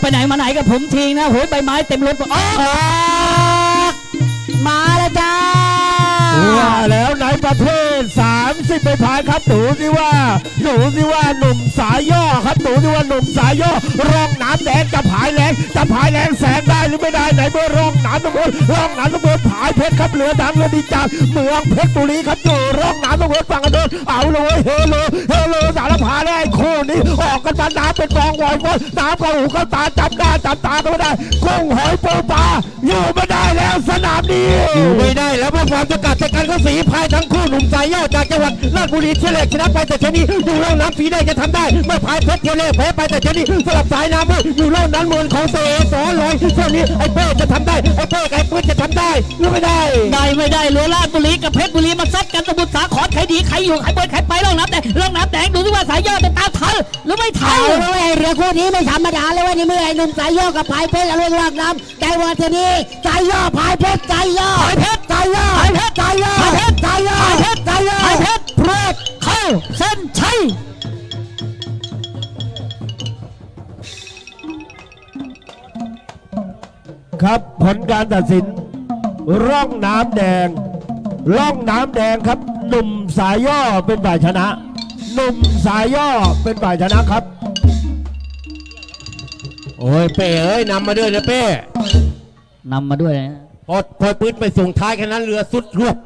ไปไหนมาไหนกับผมทิ้งนะโหยใบไม้เต็มรถอ๋อกมาแล้วจ้าว่าแล้วในประเภท30ไปพายครับหนูสิว่าหนูสิว่าหนุ่มสายย่อครับหนูสิว่าหนุ่มสายย่อร่องน้ำแดงจะผายแรงจะผายแรงแสงได้หรือไม่ได้ไหนเมื่อร่องน้ำตะบนร่องน้ำตะบนผายเพชรครับเรือดำเรือดีจากเมืองเพชรบุรีครับอยู่ร่องน้ำตะบนฝั่งกันดินเอาเลยเฮโลเฮ กันมาน้ำเป็นกองวอยก้นน้ำเข้าหูเข้าตาจับหน้าจับตาก็ไม่ได้กุ้งหอยปูปลาอยู่ไม่ได้แล้วสนามนี้อยู่ไม่ได้แล้วเพื่อความจะกัดจากการเข้าสีพายทั้งคู่หนุ่มสายย่อจากจังหวัดราชบุรีเฉลกชนะไปแต่ชนี้อยู่เล่าน้ำสีได้จะทำได้เมื่อพายเพชรเทเลแพ้ไปแต่ชนี้สลับสายน้ำเว้ยอยู่เล่านั้นมืองของเสสอลอยเท่านี้ไอ้เป้จะทำได้ไอ้เป้ไอ้ปื้นจะทำได้หรือไม่ได้ได้ไม่ได้เรือลาดบุรีกับเพชรบุรีมาซัดกันสมุทรสา รใครดีใครอยู่ใครเปิดใครไปร่องน้ำแดงร่องน้ำแดงดูที่ว่าสายยอดจะตามทันหรือไม่ทัเอานเลยเรือคู่นี้ไม่ธรรมดาเลยเว่านี่เมื่อไอ้หนุ่มสายย่อกับพายเพชรเรื่องรากน้ำใจวันทีนี้ใจย่อพายเพชรใจย่อพายเพชรใจย่อพายเพชรใจย่อพายเพชรใจย่อพายเพชรใจย่อพายเพชรพรวดเข้าเส้นชัยครับผลการตัดสินร่องน้ำแดง ร่องน้ำแดงครับหนุ่มสายย่อเป็นฝ่ายชนะหนุ่มสายย่อเป็นฝ่ายชนะครับ โอ้ยเป้เอ้ยนำมาด้วยนะเป้นำมาด้วยนะ พอพอปืนไปส่งท้ายแค่นั้นเรือสุดรวบ